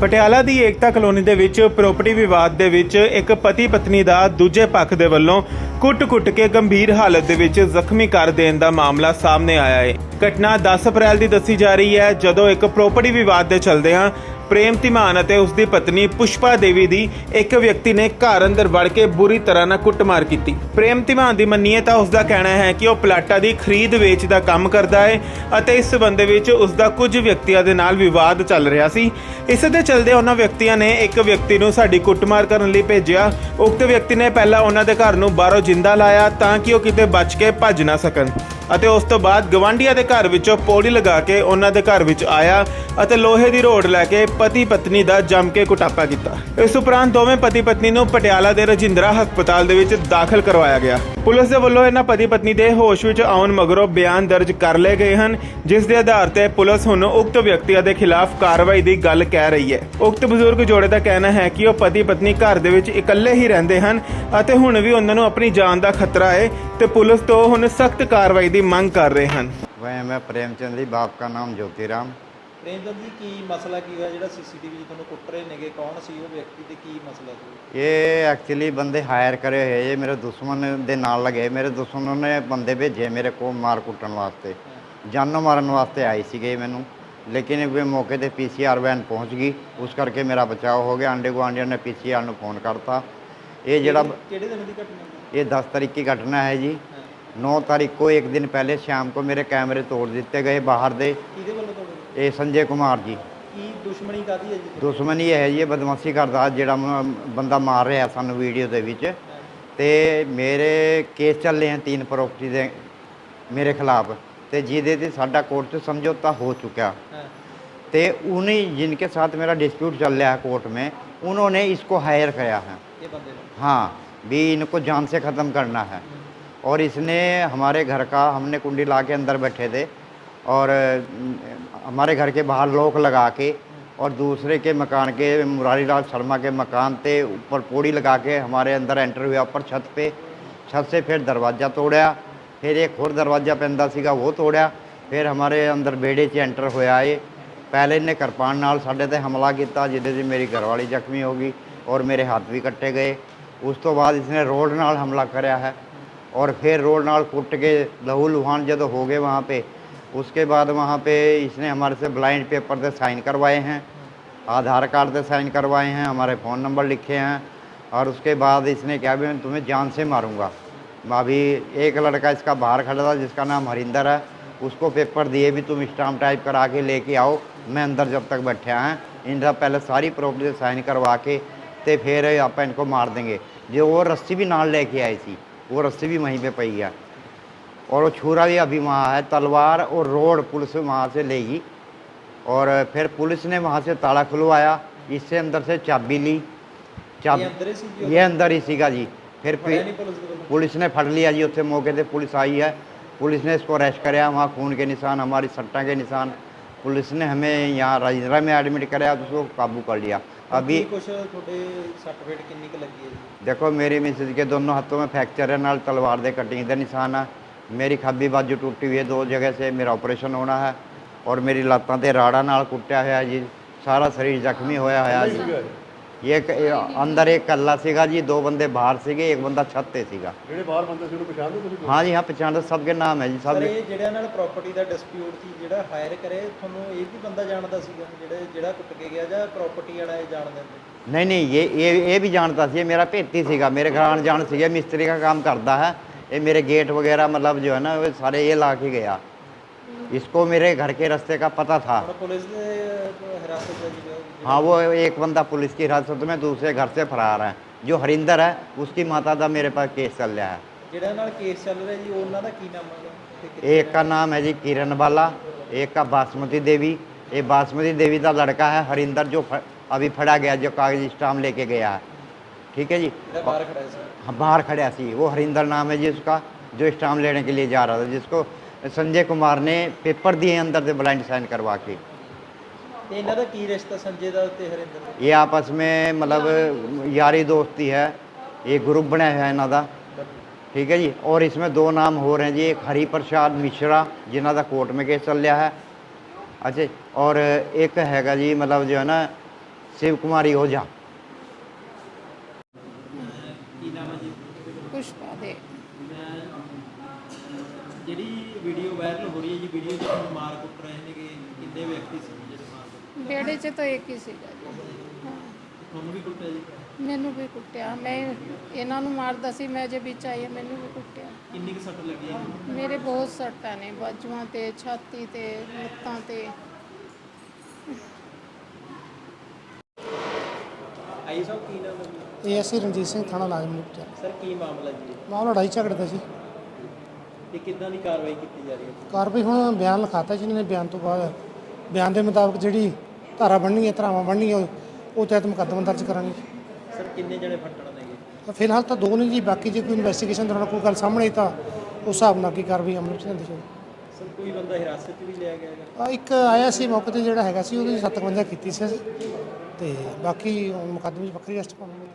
ਪਟਿਆਲਾ ਦੀ ਏਕਤਾ colony ਦੇ ਵਿੱਚ property ਵਿਵਾਦ ਦੇ ਵਿੱਚ ਇੱਕ ਪਤੀ ਪਤਨੀ ਦਾ ਦੂਜੇ ਪੱਖ ਦੇ ਵੱਲੋਂ ਕੁੱਟ-ਕੁੱਟ ਕੇ ਗੰਭੀਰ ਹਾਲਤ ਦੇ ਵਿੱਚ ਜ਼ਖਮੀ ਕਰ ਦੇਣ ਦਾ ਮਾਮਲਾ ਸਾਹਮਣੇ ਆਇਆ ਹੈ। ਘਟਨਾ 10 ਅਪ੍ਰੈਲ ਦੀ ਦੱਸੀ ਜਾ ਰਹੀ ਹੈ, ਜਦੋਂ ਇੱਕ ਪ੍ਰਾਪਰਟੀ ਵਿਵਾਦ ਦੇ ਚਲਦਿਆਂ ਪ੍ਰੇਮ ਧੀਮਾਨ ਅਤੇ ਉਸ ਦੀ ਪਤਨੀ ਪੁਸ਼ਪਾ ਦੇਵੀ ਦੀ ਇੱਕ ਵਿਅਕਤੀ ਨੇ ਘਰ ਅੰਦਰ ਵੜ ਕੇ ਬੁਰੀ ਤਰ੍ਹਾਂ ਨਾਲ ਕੁੱਟਮਾਰ ਕੀਤੀ। ਪ੍ਰੇਮ ਧੀਮਾਨ ਦੀ ਮੰਨੀਏ ਤਾਂ ਉਸ ਦਾ ਕਹਿਣਾ ਹੈ ਕਿ ਉਹ ਪਲਾਟਾਂ ਦੀ ਖਰੀਦ ਵੇਚ ਦਾ ਕੰਮ ਕਰਦਾ ਹੈ ਅਤੇ ਇਸ ਸਬੰਧ ਵਿੱਚ ਉਸ ਦਾ ਕੁਝ ਵਿਅਕਤੀਆਂ ਦੇ ਨਾਲ ਵਿਵਾਦ ਚੱਲ ਰਿਹਾ ਸੀ। ਇਸ ਦੇ ਚਲਦੇ ਉਹਨਾਂ ਵਿਅਕਤੀਆਂ ਨੇ ਇੱਕ ਵਿਅਕਤੀ ਨੂੰ ਸਾਡੀ ਕੁੱਟਮਾਰ ਕਰਨ ਲਈ ਭੇਜਿਆ। ਉਕਤ ਵਿਅਕਤੀ ਨੇ ਪਹਿਲਾਂ ਉਹਨਾਂ ਦੇ ਘਰ ਨੂੰ ਬਾਹਰੋਂ ਜਿੰਦਾ ਲਾਇਆ ਤਾਂ ਕਿ ਉਹ ਕਿਤੇ ਬਚ ਕੇ ਭੱਜ ਨਾ ਸਕਣ। ਅਤੇ ਉਸ ਤੋਂ ਬਾਅਦ ਗਵਾਂਢੀਆਂ ਦੇ ਘਰ ਵਿੱਚੋਂ ਪੌੜੀ ਲਗਾ ਕੇ ਉਹਨਾਂ ਦੇ ਘਰ ਵਿੱਚ ਆਇਆ ਅਤੇ ਲੋਹੇ ਦੀ ਰੋਡ ਲੈ ਕੇ ਪਤੀ ਪਤਨੀ ਦਾ ਜੰਮ ਕੇ ਕੁਟਾਪਾ ਕੀਤਾ। ਇਸ ਉਪਰੰਤ ਦੋਵੇਂ ਪਤੀ ਪਤਨੀ ਨੂੰ ਪਟਿਆਲਾ ਦੇ ਰਜਿੰਦਰਾ ਹਸਪਤਾਲ ਦੇ ਵਿੱਚ ਦਾਖਲ ਕਰਵਾਇਆ ਗਿਆ। ਪੁਲਿਸ ਦੇ ਵੱਲੋਂ ਇਹਨਾਂ ਪਤੀ ਪਤਨੀ ਦੇ ਹੋਸ਼ ਵਿੱਚ ਆਉਣ ਮਗਰੋਂ ਬਿਆਨ ਦਰਜ ਕਰ ਲਏ ਗਏ ਹਨ, ਜਿਸ ਦੇ ਆਧਾਰ ਤੇ ਪੁਲਿਸ ਹੁਣ ਉਕਤ ਵਿਅਕਤੀਆਂ ਦੇ ਖਿਲਾਫ ਕਾਰਵਾਈ ਦੀ ਗੱਲ ਕਹਿ ਰਹੀ ਹੈ। ਉਕਤ ਬਜ਼ੁਰਗ ਜੋੜੇ ਦਾ ਕਹਿਣਾ ਹੈ ਕਿ ਉਹ ਪਤੀ ਪਤਨੀ ਘਰ ਦੇ ਵਿੱਚ ਇਕੱਲੇ ਹੀ ਰਹਿੰਦੇ ਹਨ ਅਤੇ ਹੁਣ ਵੀ ਉਹਨਾਂ ਨੂੰ ਆਪਣੀ ਜਾਨ ਦਾ ਖਤਰਾ ਹੈ ਤੇ ਪੁਲਿਸ ਤੋਂ ਹੁਣ ਸਖਤ ਕਾਰਵਾਈ ਦੀ ਮੰਗ ਕਰ ਰਹੇ ਹਨ। ਵੈ ਮੈਂ ਪ੍ਰੇਮਚੰਦ ਜੀ ਬਾਪ ਦਾ ਨਾਮ ਜੋਤੀਰਾਮ। ਪ੍ਰੇਮਚੰਦ ਜੀ ਕੀ ਮਸਲਾ ਕੀ ਹੈ ਜਿਹੜਾ ਸੀਸੀਟੀਵੀ ਤੁਹਾਨੂੰ ਕੁੱਟ ਰਹੇ ਨੇਗੇ ਕੌਣ ਸੀ ਉਹ ਵਿਅਕਤੀ ਤੇ ਕੀ ਮਸਲਾ ਸੀ? ਇਹ ਐਕਚੁਅਲੀ ਬੰਦੇ ਹਾਇਰ ਕਰੇ ਹੋਏ ਇਹ ਮੇਰੇ ਦੁਸ਼ਮਣ ਦੇ ਨਾਲ ਲਗੇ ਮੇਰੇ ਦੁਸ਼ਮਣ ਨੇ ਬੰਦੇ ਭੇਜੇ ਮੇਰੇ ਕੋਲ ਮਾਰ ਕੁੱਟਣ ਵਾਸਤੇ। ਜਾਨੋਂ ਮਾਰਨ ਵਾਸਤੇ ਆਏ ਸੀਗੇ ਮੈਨੂੰ। ਲੇਕਿਨ ਇਹ ਮੌਕੇ ਤੇ ਪੀਸੀਆਰ ਵੈਨ ਪਹੁੰਚ ਗਈ। ਉਸ ਕਰਕੇ ਮੇਰਾ ਬਚਾਅ ਹੋ ਗਿਆ। ਆਂਡੇ ਗੁਆਂਢੀਆਂ ਨੇ ਪੀਸੀਆਰ ਨੂੰ ਫੋਨ ਕਰਤਾ। ਇਹ ਜਿਹੜਾ ਕਿਹੜੇ ਦਿਨ ਦੀ ਘਟਨਾ ਇਹ 10 ਤਰੀਕ ਦੀ ਘਟਨਾ ਹੈ ਜੀ। 9 तारीख को एक दिन पहले शाम को मेरे कैमरे तोड़ दिए गए बाहर दे ਇਹ ਸੰਜੇ ਕੁਮਾਰ ਜੀ। ਕੀ ਦੁਸ਼ਮਣੀ ਕਾਦੀ ਹੈ ਜੀ? ਦੁਸ਼ਮਣੀ ਇਹ ਹੈ ਜੀ ਬਦਮਾਸ਼ੀ ਕਰਦਾ ਜਿਹੜਾ ਬੰਦਾ ਮਾਰ ਰਿਹਾ ਸਾਨੂੰ ਵੀਡੀਓ ਦੇ ਵਿੱਚ। ਤੇ ਮੇਰੇ ਕੇਸ ਚੱਲੇ ਆ ਤਿੰਨ ਪ੍ਰੋਪਰਟੀ ਦੇ ਮੇਰੇ ਖਿਲਾਫ। ਤੇ ਜਿਹਦੇ ਤੇ ਸਾਡਾ ਕੋਰਟ 'ਚ ਸਮਝੌਤਾ ਹੋ ਚੁੱਕਿਆ। ਤੇ ਉन्हीं जिनके साथ मेरा डिस्प्यूट चल रहा है कोर्ट में उन्होंने इसको हायर किया है हाँ भी इनको जान से ख़त्म करना है और इसने हमारे घर का हमने कुंडी ला के अंदर बैठे थे और अम, हमारे घर के बाहर लॉक लगा के और दूसरे के मकान के मुरारी लाल शर्मा के मकान पे ऊपर पौड़ी लगा के हमारे अंदर एंटर हुआ ऊपर छत पे छत से फिर दरवाज़ा तोड़िया फिर एक और दरवाज़ा पैंदा सीगा वो तोड़िया फिर हमारे अंदर बेड़े 'ਚ एंटर ਹੋਇਆ ਇਹ ਪਹਿਲੇ ਇਹਨੇ ਕਿਰਪਾਨ ਨਾਲ ਸਾਡੇ ਤੇ ਹਮਲਾ ਕੀਤਾ ਜਿਹਦੇ 'ਚ ਮੇਰੀ ਘਰਵਾਲੀ ਜ਼ਖਮੀ ਹੋ ਗਈ ਔਰ ਮੇਰੇ ਹੱਥ ਵੀ ਕੱਟੇ ਗਏ ਉਸ ਤੋਂ ਬਾਅਦ ਇਸਨੇ ਰੋਡ ਨਾਲ ਹਮਲਾ ਕਰਿਆ है और फिर रोड नाल कुट के लहू लुहान जब हो गए वहाँ पे, उसके बाद वहाँ पे इसने हमारे से ब्लाइंड पेपर से साइन करवाए हैं, आधार कार्ड से साइन करवाए हैं, हमारे फ़ोन नंबर लिखे हैं, और उसके बाद इसने क्या भी मैं तुम्हें जान से मारूँगा। अभी एक लड़का इसका बाहर खड़ा था, जिसका नाम हरिंदर है, उसको पेपर दिए भी तुम स्टाम्प टाइप करा के लेके आओ, मैं अंदर जब तक बैठे हैं, इनका पहले सारी प्रॉपर्टी साइन करवा के, ते फिर आप इनको मार देंगे। जो वो रस्सी भी नाल लेके आई थी। वो रस्सी भी वहीं पे पई गया। और वो छुरा भी अभी वहाँ है तलवार और रोड पुलिस वहाँ से ले गई और फिर पुलिस ने वहाँ से ताला खुलवाया इससे अंदर से चाबी ली। चाबी ये अंदर ही सीखा जी। फिर पुलिस ने फट लिया जी उसे मौके से पुलिस आई है। पुलिस ने इसको अरेस्ट कराया वहाँ खून के निशान हमारी सट्टा के निशान। पुलिस ने हमें यहाँ राजेंद्रा में एडमिट कराया तो उसको काबू कर लिया। अभी ਕੁਝ ਤੁਹਾਡੇ ਸਰਟੀਫਿਕੇਟ ਕਿੰਨੀ ਕੁ ਲੱਗੀ ਹੈ ਜੀ देखो मेरी मिसेज के दोनों हाथों में फ्रैक्चर है नाल तलवार दे कटिंग दे निशान है मेरी खब्बी बाजू टूटी हुई है दो जगह से मेरा ऑपरेशन होना है और मेरी लातां ते राड़ा नाल कुटिया होया जी सारा शरीर जख्मी होया होया जी ये एक- ये अंदर एक कल्ला सीगा जी दो बंदे बाहर सीगे एक बंदा छत ते सीगा ਜਿਹੜੇ ਬਾਹਰ ਬੰਦੇ ਸੀ ਉਹਨੂੰ ਪਛਾਣਦੇ ਤੁਸੀਂ हाँ जी हाँ पहचान सबके नाम है जी ਸਰ सब ਇਹ ਜਿਹੜਿਆਂ ਨਾਲ ਪ੍ਰਾਪਰਟੀ ਦਾ ਡਿਸਪਿਊਟ ਸੀ ਜਿਹੜਾ ਹਾਇਰ ਕਰੇ ਤੁਹਾਨੂੰ ਇਹ ਵੀ ਬੰਦਾ ਜਾਣਦਾ ਸੀਗਾ ਜਿਹੜੇ ਜਿਹੜਾ ਕੁੱਟ ਕੇ ਗਿਆ ਜਾਂ ਪ੍ਰਾਪਰਟੀ ਵਾਲਾ ਇਹ ਜਾਣਦੇ ਨੇ नहीं नहीं ये ये ये भी जानता सी ये मेरा पेटी सीगा मेरे घर आन जान सीगा मिस्त्री का काम करता है ये मेरे गेट वगैरह मतलब जो है ना वो सारे ये ला के गया इसको मेरे घर के रास्ते का पता था ਹੁਣ ਪੁਲਿਸ ਦੇ ਹਿਰਾਸਤ ਦਾ ਜੀ हाँ वो एक बंदा पुलिस की हिरासत में दूसरे घर से फरार है जो हरिंदर है उसकी माता का मेरे पास केस चल रहा है ਜਿਹੜਾ ਨਾਲ ਕੇਸ ਚੱਲ ਰਿਹਾ ਜੀ ਉਹਨਾਂ ਦਾ ਕੀ ਨਾਮ ਹੈ ਤੇ ਕਿੱਥੇ एक का नाम है जी किरण बाला एक का बासमती देवी ये बासमती देवी का लड़का है हरिंदर जो फ- अभी फड़ा गया जो कागज स्टाम्प लेके गया है ठीक है जी ਜਿਹੜਾ ਬਾਹਰ ਖੜਾ ਸੀ हाँ, बाहर खड़ा सी वो हरिंदर नाम है जी उसका जो स्टाम्प लेने के लिए जा रहा था जिसको संजय कुमार ने पेपर दिए अंदर से ब्लाइंड साइन करवा के ਤੇ ਇਹਨਾਂ ਦਾ ਕੀ ਰਿਸ਼ਤਾ ਸੰਜੇ ਦਾ ਤੇ ਹਰਿੰਦਰ ਦਾ ये आपस में मतलब यारी दोस्ती है ये ग्रुप बनाया हुआ है इन्हों का ठीक है जी और इसमें दो नाम हो रहे हैं जी एक हरि प्रसाद मिश्रा जिन्हों का कोर्ट में केस चल रहा है अच्छा और एक हैगा जी मतलब जो है ना शिव कुमारी ਵੀਡੀਓ 'ਚ ਤੁਹਾਨੂੰ ਮਾਰ ਕੁੱਟ ਰਹੇ ਨੇਗੇ ਕਿੰਨੇ ਵਿਅਕਤੀ ਸੀ ਜਿਹੜੇ ਮਾਰ ਕੁੱਟ ਬੇੜੇ 'ਚ ਤਾਂ ਇੱਕ ਹੀ ਸੀਗਾ ਜੀ। ਹਾਂ। ਤੁਹਾਨੂੰ ਵੀ ਕੁੱਟਿਆ ਜੀ? ਮੈਨੂੰ ਵੀ ਕੁੱਟਿਆ। ਮੈਂ ਇਹਨਾਂ ਨੂੰ ਮਾਰਦਾ ਸੀ ਮੈਂ ਜੇ ਵਿੱਚ ਆਈ ਹਾਂ, ਮੈਨੂੰ ਵੀ ਕੁੱਟਿਆ। ਕਿੰਨੀ ਕੁ ਸੱਟ ਲੱਗੀ ਹੈ ਜੀ? ਮੇਰੇ ਬਹੁਤ ਸੱਟਾਂ ਨੇ ਬਾਜੂਆਂ ਤੇ ਛਾਤੀ ਤੇ ਲੱਤਾਂ ਤੇ। ਆਈ ਸਾਹਿਬ ਕੀ ਨਾਮ ਹੈ ਜੀ? ਇਹ ਅਸੀਂ ਰਣਜੀਤ ਸਿੰਘ ਥਾਣਾ ਲਾਜ਼ਮ ਮੁਕਤਿਆ ਸਰ ਕੀ ਮਾਮਲਾ ਜੀ? ਮਾਮਲਾ ਲੜਾਈ ਝਗੜੇ ਦਾ ਸੀ ਤੇ ਕਿੱਦਾਂ ਦੀ ਕਾਰਵਾਈ ਕੀਤੀ ਜਾ ਰਹੀ ਹੈ? ਕਾਰਵਾਈ ਹੁਣ ਬਿਆਨ ਲਿਖਾਤਾ ਜਿਹਨਾਂ ਨੇ ਬਿਆਨ ਤੋਂ ਬਾਅਦ। ਬਿਆਨ ਦੇ ਮੁਤਾਬਕ ਜਿਹੜੀ ਧਾਰਾ ਬਣਨੀ ਹੈ ਧਾਰਾਵਾਂ ਬਣਨੀਆਂ ਉਹ- ਉਹ ਤਹਿਤ ਮੁਕੱਦਮਾ ਦਰਜ ਕਰਾਂਗੇ। ਸਰ ਕਿੰਨੇ ਜਣੇ ਫੱਟਣ ਨੇਗੇ ਫਿਲਹਾਲ ਤਾਂ ਦੋ ਨੇ ਜੀ ਬਾਕੀ ਜੇ ਕੋਈ ਇਨਵੈਸਟੀਗੇਸ਼ਨ ਦੌਰਾਨ ਕੋਈ ਗੱਲ ਸਾਹਮਣੇ ਆਈ ਤਾਂ ਉਸ ਹਿਸਾਬ ਨਾਲ ਕੀ ਕਾਰਵਾਈ ਅਮਲ ਚ ਲੈਂਦੀ ਜਾਊ ਸਰ ਕੋਈ ਬੰਦਾ ਹਿਰਾਸਤ 'ਚ ਵੀ ਲਿਆ ਗਿਆ ਹੈਗਾ? ਆ ਇੱਕ ਆਇਆ ਸੀ ਮੌਕੇ ਤੇ ਜਿਹੜਾ ਹੈਗਾ ਸੀ ਉਹਦੀ 57 ਕੀਤੀ ਸੀ। ਅਸੀਂ ਤੇ ਬਾਕੀ ਹੁਣ ਮੁਕੱਦਮੇ 'ਚ ਵੱਖਰੀ ਅਰੈਸਟ ਪਾਵਾਂਗੇ।